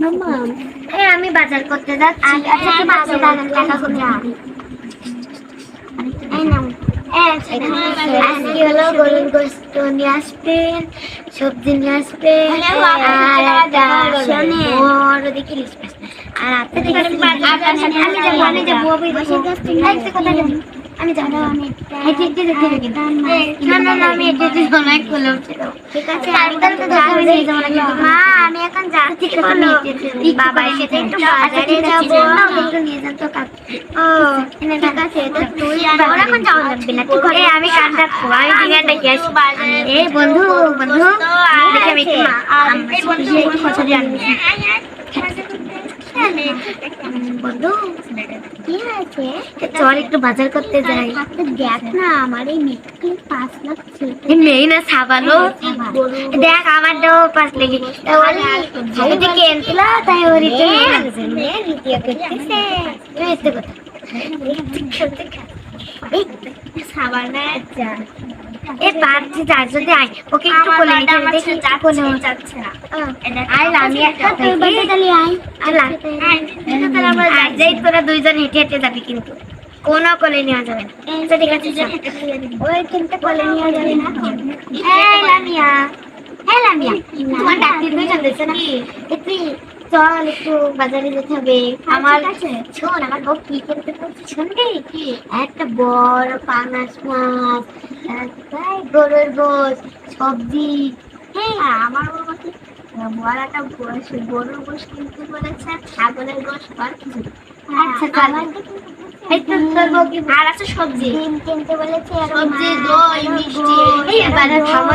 মাম্মা এই আমি বাজার করতে যাচ্ছি। আচ্ছা কি বাজার দাঁড়ান টাকা কোথায় এই নাও। আজকে হলো গরুর গোস্ত নিয়ে আসবেন সবজি নিয়ে আসবেন আর একটা বড় দেখি আর আপনি আমি যাব আমি যাব আমি যাব আমি হেঁটে হেঁটে যেতে হবে কিন্তু। না না না আমি হেঁটে হেঁটে অনেক হলো ঠিক আছে আমি তো যাব নিয়ে যাব না মা আমি এখন যাচ্ছি বলো বাবা সাথে একটু বাজারে যাব একটু নিয়ে যান তো কাকু ও ঠিক আছে তো তুই ওর এখন যাওয়া লাগবে না তুই ঘরে আমি কান রাখব আমি দিঘাটা আসি এই বন্ধু বন্ধু দেখে আমি একটু এই বন্ধু কথা জানবি বন্ধু কি হয়েছে চল একটু বাজার করতে যাই। দেখ না আমার এই মেয়েকে পাঁচ লাখ মেয়ে না সাবালো দেখ আমার দেও পাঁচ লেগে যদি কেনছিল তাই ওর দ্বিতীয় করতেছে। এতে কথা। সাবানা এ পারছি যার যদি আয় ওকে একটু কোলে নিতে হবে, দেখি কোলে যাচ্ছে না। আয় আমি একটা তুই বাড়ি তাহলে আয়। আলা আয় যাই তোরা দুইজন হেঁটে হেঁটে যাবি কিন্তু কোনো কোলে নেওয়া যাবে না। ঠিক আছে ওই কিন্তু কোলে নেওয়া যাবে না। এই লামিয়া। হ্যাঁ লামিয়া। তোমার ডাক্তার দুইজন দিচ্ছে এ তুই চল একটু বাজারে যেতে হবে। আমার শোন আমার বউ কি করতে বলছে শুনবি একটা বড় পাঙাশ মাছ গরুর গোস সবজি। হ্যাঁ আমার বউ আমাকে বড় গোস গরুর গোস কিনতে বলেছে আর ছাগলের গোস আর কিছু আচ্ছা কি আর আছে সবজি। ডিম কিনতে বলেছে সবজি দই মিষ্টি এই বারে থামো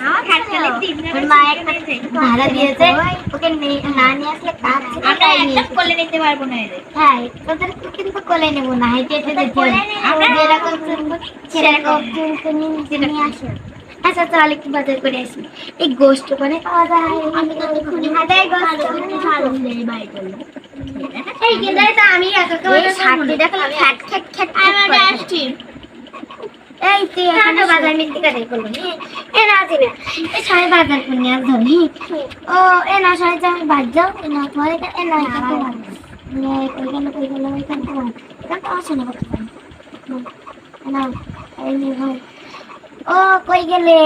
মা একটা ভাড়া দিয়েছে ওকে না নিয়ে আসলে কাজ কোলে নিতে পারব না হ্যাঁ তোদের কিন্তু কোলে নেব না হেঁটে হেঁটে যেতে হবে যেরকম সেরকম নিয়ে আসো আচ্ছা তাহলে একটু বাজার করে আসি এই গোষ্ঠ কোনে পাওয়া যায় আমি তো হাজার গোষ্ঠ এই গেলে তো আমি একা করে শাকটি খ্যাট খ্যাট খ্যাট আমি আসছি এই তুই এখানে বাজার মিলতে কাটে করল এ না আছে না। এ সাড়ে বাজার করে নিয়ে নি। ও এ না সাড়ে যাও বাদ যাও এ না তোমার এটা এ না এটা তোমার ওইখানে ওইখানে ওইখানে তোমার এখানে তো আসে না করতে পারি না এই নে ভাই। ও কই গেলে?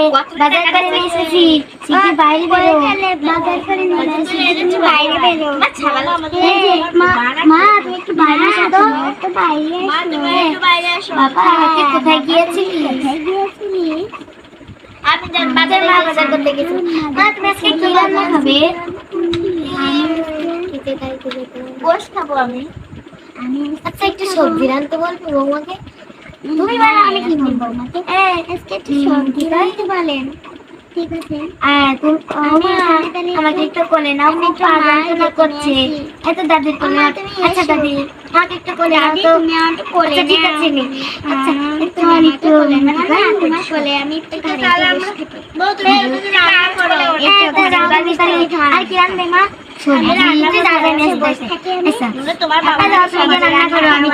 বাজার করে নিয়ে এসেছি। সিটি বাইরে বেরো। বাজার করে নিয়ে এসেছি। তুমি বাইরে বেরো। মা মা তুমি একটু বাইরে এসো তো বাইরে এসো বাবা আজকে কোথায় গিয়েছিলি কোথায় গিয়েছিলি আমি বাজার মা বাজার করতে গেছি। মা তুমি আজকে কি রান্না খাবে? গোশ খাব আমি। আমি আচ্ছা একটু সবজি রান্নতে বলব বৌমাকে। তুমি বলো আমি কি বলব আমাকে আজকে একটু সবজি রান্নতে বলেন ঠিক আছে। আমাকে একটু কোলে নাও। আমি একটু আলোচনা করছে। এত দাদির কোলে আচ্ছা দাদি আমাকে একটু কোলে নাও তুমি আমাকে কোলে ঠিক আছে নি আচ্ছা একটু আমি একটু কোলে না তোমার কোলে আমি একটু তাহলে আমরা তুমি রান্না করো। আর কি রান্না মা? সবজি দাদা নিয়ে বসে আচ্ছা তোমার বাবা রান্না করো আমি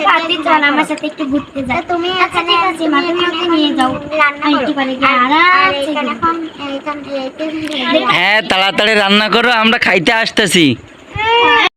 সাথে চলো আমার সাথে একটু ঘুরতে যাই তুমি আছে নিয়ে যাও। রান্না হ্যাঁ তাড়াতাড়ি রান্না করো আমরা খাইতে আসতেছি।